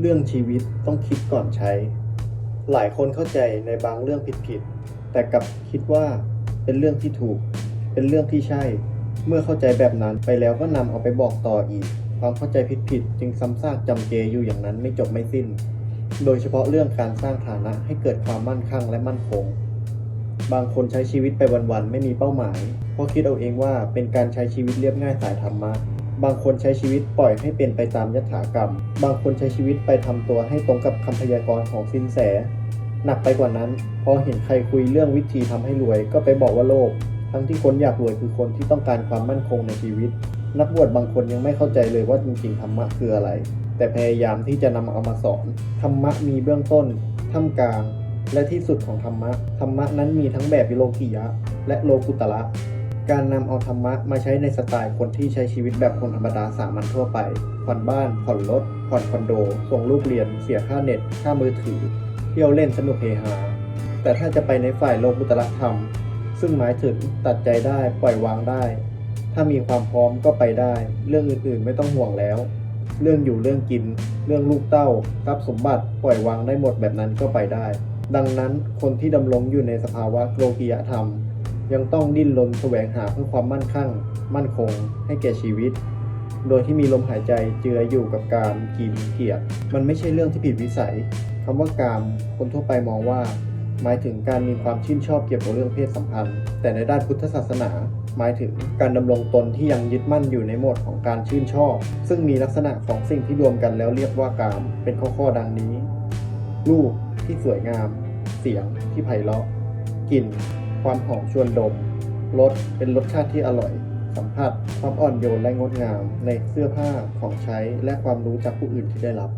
เรื่องชีวิตต้องคิดก่อนใช้ หลายคนเข้าใจในบางเรื่องผิดๆ แต่กลับคิดว่าเป็นเรื่องที่ถูก เป็นเรื่องที่ใช่ เมื่อเข้าใจแบบนั้นไปแล้วก็นำเอาไปบอกต่ออีก ความเข้าใจผิดๆ จึงซ้ำซากจำเจอยู่อย่างนั้นไม่จบไม่สิ้น โดยเฉพาะเรื่องการสร้างฐานะให้เกิดความมั่นคงและมั่นคง บางคนใช้ชีวิตไปวันๆ ไม่มีเป้าหมาย เพราะคิดเอาเองว่าเป็นการใช้ชีวิตเรียบง่ายสายธรรมะ บางคนใช้ชีวิตปล่อยให้เป็นไปตามยถากรรม บางคนใช้ชีวิตไปทำตัวให้ตรงกับคำพยากรณ์ของสินแส หนักไปกว่านั้น พอเห็นใครคุยเรื่องวิธีทำให้รวย ก็ไปบอกว่าโลภ ทั้งที่คนอยากรวยคือคนที่ต้องการความมั่นคงในชีวิต นักบวชบางคนยังไม่เข้าใจเลยว่าจริงๆธรรมะคืออะไร แต่พยายามที่จะนำเอามาสอน ธรรมะมีเบื้องต้น ท่ามกลาง และที่สุดของธรรมะ ธรรมะนั้นมีทั้งแบบวิโลกิยะ และโลกุตระ การนำเอาธรรมะมาใช้ในสไตล์คนที่ใช้ชีวิตแบบคนธรรมดาสามัญทั่วไป ผ่อนบ้าน ผ่อนรถ ผ่อนคอนโด ส่งลูกเรียน เสียค่าเน็ต ค่ามือถือ เที่ยวเล่นสนุกเฮฮา แต่ถ้าจะไปในฝ่ายโลกุตระธรรม ซึ่งหมายถึงตัดใจได้ ปล่อยวางได้ ถ้ามีความพร้อมก็ไปได้ เรื่องอื่นๆไม่ต้องห่วงแล้ว เรื่องอยู่เรื่องกิน เรื่องลูกเต้าทรัพย์สมบัติ ปล่อยวางได้หมดแบบนั้นก็ไปได้ ดังนั้นคนที่ดำรงอยู่ในสภาวะโลกียธรรม ยังต้องดิ้นรนแสวงหาเพื่อความมั่นคงมั่นคงให้แก่ชีวิต โดยที่มีลมหายใจเจืออยู่กับการกินเกียรติมันไม่ใช่เรื่องที่ผิดวิสัยคำว่ากามคนทั่วไปมองว่า หมายถึงการมีความชื่นชอบเกี่ยวกับเรื่องเพศสัมพันธ์ แต่ในด้านพุทธศาสนา หมายถึงการดำรงตนที่ยังยึดมั่นอยู่ในโหมดของการชื่นชอบ ซึ่งมีลักษณะของสิ่งที่รวมกันแล้วเรียกว่ากามเป็นข้อๆดังนี้ รูปที่สวยงาม เสียงที่ไพเราะกลิ่น ความหอมชวนดม รสเป็นรสชาติที่อร่อย สัมผัสความอ่อนโยนและงดงามในเสื้อผ้าของใช้และความรู้จากผู้อื่นที่ได้รับ